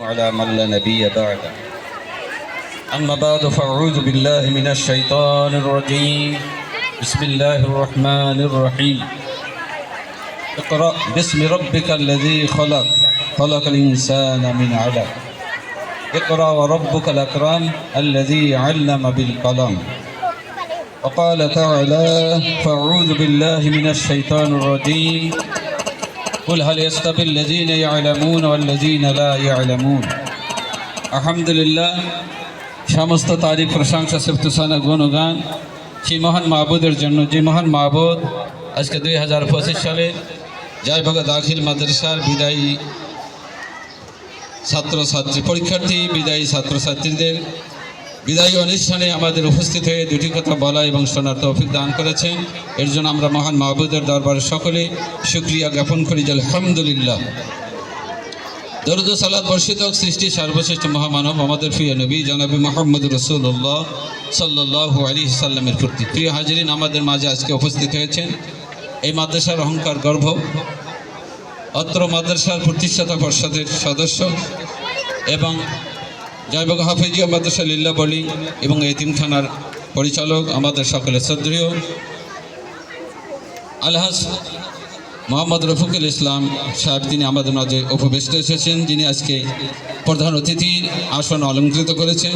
على من لا نبي بعده. أما بعد فأعوذ بالله من الشيطان الرجيم. بسم الله الرحمن الرحيم. اقرأ باسم ربك الذي خلق. خلق الإنسان من علق. اقرأ وربك الأكرم الذي علم بالقلم. وقال تعالى فأعوذ بالله من الشيطان الرجيم. قل هل يستوي الذين يعلمون والذين لا يعلمون الحمد لله সমস্ত তারিখ প্রশংসা সেফতুসানা গুণগান সেই মহান মাহবুদের জন্য যে মহান মাহবুদ আজকে দুই হাজার পঁচিশ সালে জয়ভাগা দাখিল মাদ্রাসার বিদায়ী ছাত্রছাত্রী পরীক্ষার্থী বিদায়ী ছাত্রছাত্রীদের বিদায়ী অনুষ্ঠানে আমাদের উপস্থিত হয়ে দুটি কথা বলা এবং শোনার তৌফিক দান করেছেন। এর জন্য আমরা মহান মাহবুদের দরবারে সকলে সুক্রিয়া জ্ঞাপন করি যে আলহামদুলিল্লাহ। দরুদ সালাদ বর্ষিত সৃষ্টি সর্বশ্রেষ্ঠ মহামানব আমাদের প্রিয় নবী জনাবি মোহাম্মদ রসুল্লাহ সাল্লাহ আলী সাল্লামের প্রতি। প্রিয় হাজিরিন, আমাদের মাঝে আজকে উপস্থিত হয়েছেন এই মাদ্রাসার অহংকার গর্ভ অত্র মাদ্রাসার প্রতিষ্ঠাতা পর্ষদের সদস্য এবং জয়বাগ হাফিজিয়া মাদ্রাসা লিল্লা বলি এবং এতিমখানার পরিচালক, আমাদের সকলের শ্রদ্ধেয় আলহাজ মোহাম্মদ রফিকুল ইসলাম সাহেব, তিনি আমাদের মাঝে উপবেষ্ট এসেছেন, যিনি আজকে প্রধান অতিথির আসন অলঙ্কৃত করেছেন।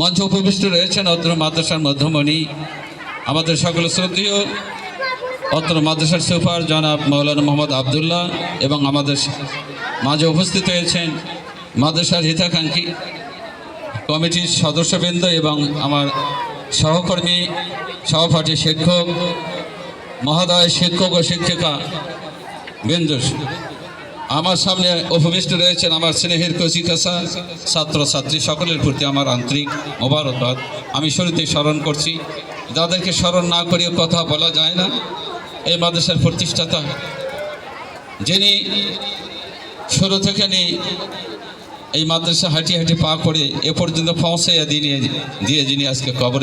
মঞ্চে উপবিষ্ট রয়েছেন অত্র মাদ্রাসার মধ্যমণি, আমাদের সকল শ্রদ্ধেয় অত্র মাদ্রাসার সুপার জনাব মৌলানা মোহাম্মদ আবদুল্লাহ এবং আমাদের মাঝে উপস্থিত হয়েছেন মাদ্রাসার হিতাকাঙ্ক্ষী কমিটির সদস্যবৃন্দ এবং আমার সহকর্মী, সহপাঠী শিক্ষক, মহোদয় শিক্ষক ও শিক্ষিকা বৃন্দ। আমার সামনে উপবিষ্ট রয়েছেন আমার স্নেহের কচিকাসা ছাত্রছাত্রী সকলের প্রতি আমার আন্তরিক মোবারকবাদ। আমি শুরুতে স্মরণ করছি, যাদেরকে স্মরণ না করিয়ে কথা বলা যায় না, এই মাদ্রাসার প্রতিষ্ঠাতা, যিনি শুরু থেকে নিয়ে এই মাদ্রাসা হাঁটি হাঁটি পা করে এ পর্যন্ত পৌঁছাইয়া দিয়ে দিয়ে যিনি আজকে কবরে